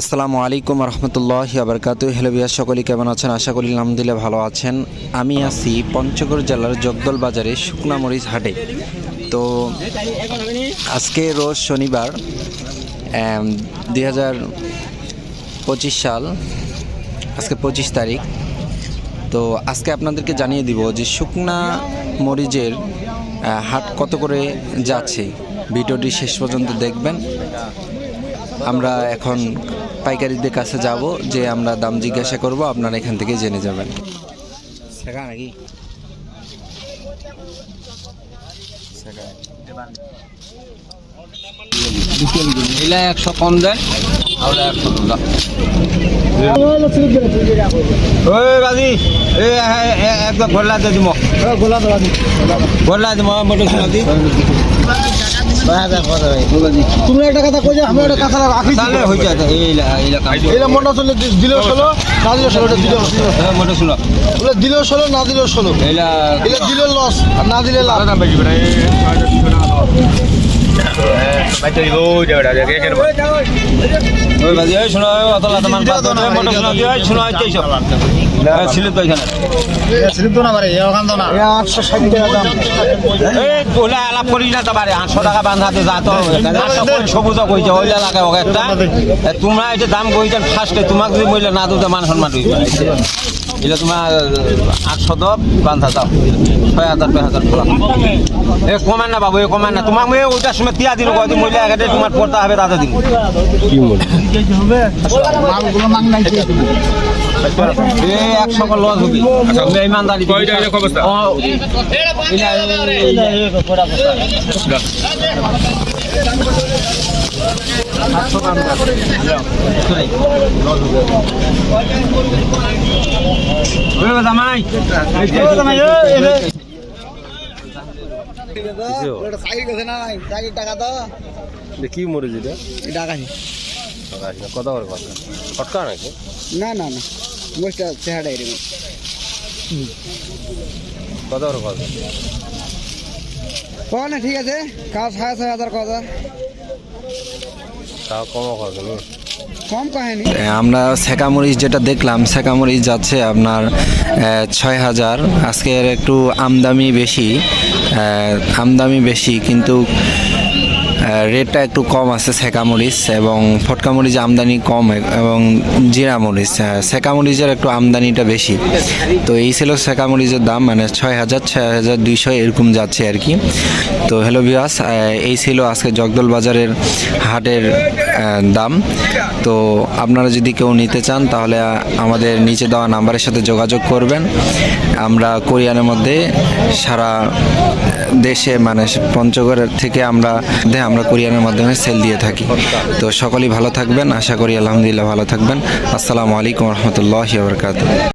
আসসালামু আলাইকুম রহমতুল্লাহ আবরকাত। হ্যালো বিয়ার সকলেই কেমন আছেন? আশা করি আলহামদুলিল্লাহ ভালো আছেন। আমি আছি পঞ্চগড় জেলার জগদল বাজারে শুকনা মরিচ হাটে। তো আজকে রোজ শনিবার দুই হাজার পঁচিশ সাল, আজকে পঁচিশ তারিখ। তো আজকে আপনাদেরকে জানিয়ে দিব যে শুকনা মরিচের হাট কত করে যাচ্ছে। ভিডিওটি শেষ পর্যন্ত দেখবেন। আমরা এখন পাইকারিদের কাছে যাব যে আমরা দাম জিজ্ঞাসা করব আপনারা এখান থেকে জেনে যাবেন। নাকি? এলা একশো কম দেয় আমরা একশো টাকা ওই বাজি একদম গোল্লা দিয়ে দিব গোল্লা দিব তুমি একটা কথা কই যে আমি একটা কথা রাখি তাহলে হয়ে যায় এই এলাকা এটা মনটা চলে দিলেও ষোলো না দিলেও ষোলো এটা দিলেও মোটর সোনা ওটা দিলেও ষোলো না দিলেও ষোলো এলা এটা দিলেও লস আর না দিলে লাভ ওই বাজি ওই শোনা অত লাতা মান পাঁচ মোটর সোনা দিয়ে ওই ছিল তো এখানে? আটশো ষাট টাকা দাম। এই বলে আলাপ করি না তো বারে আটশো টাকা বান্ধাতে যা তো। সবুজ কইছে ওইলা লাগে ওকে একটা। এ, তোমরা এই দাম কইছেন ফার্স্টে তোমাকে যদি মহিলা না দিতে মান সম্মান এটা তোমার আটশো দব বান্ধা দাও। ছয় হাজার ছয় হাজার খোলা। এ কমান না বাবু এ কমান না। তোমাকে ওইটার সময় তিয়া দিন কয় মহিলা একাতে তোমার পড়তে হবে তাতে দিন এ একশো লস হবে। ইমানদারি ও, ইলা- ইলা- ওই জামাই কি এটা? টাকা কত করে কথা ফটকা নাকি? না না না। মোষটা চেহারা এরকম কত করে কথা কো না ঠিক আছে। কাজ সাড়ে ছয় হাজার কথা তাও কম কাহিনী। আমরা মরিচ যেটা দেখলাম মরিচ যাচ্ছে আপনার ছয় হাজার। আজকের একটু আমদামি বেশি আমদামি বেশি কিন্তু রেটটা একটু কম আছে সেকা মরিচ এবং ফটকা মরিচ আমদানি কম এবং জিরা মরিচ। সেকা মরিচের একটু আমদানিটা বেশি। তো এই ছিল সেকা মরিচের দাম মানে ছয় হাজার ছয় হাজার দুইশো এরকম যাচ্ছে আর কি। তো হ্যালো বিয়াস এই ছিল আজকে জগদল বাজারের হাটের দাম। তো আপনারা যদি কেউ নিতে চান, তাহলে আমাদের নিচে দেওয়া নাম্বারের সাথে যোগাযোগ করবেন। আমরা কোরিয়ানের মধ্যে সারা দেশে মানে পঞ্চগড়ের থেকে আমরা আমরা কোরিয়ানের মাধ্যমে সেল দিয়ে থাকি। তো সকলেই ভালো থাকবেন। আশা করি আলহামদুলিল্লাহ ভালো থাকবেন। আসসালামু আলাইকুম রহমতুল্লাহ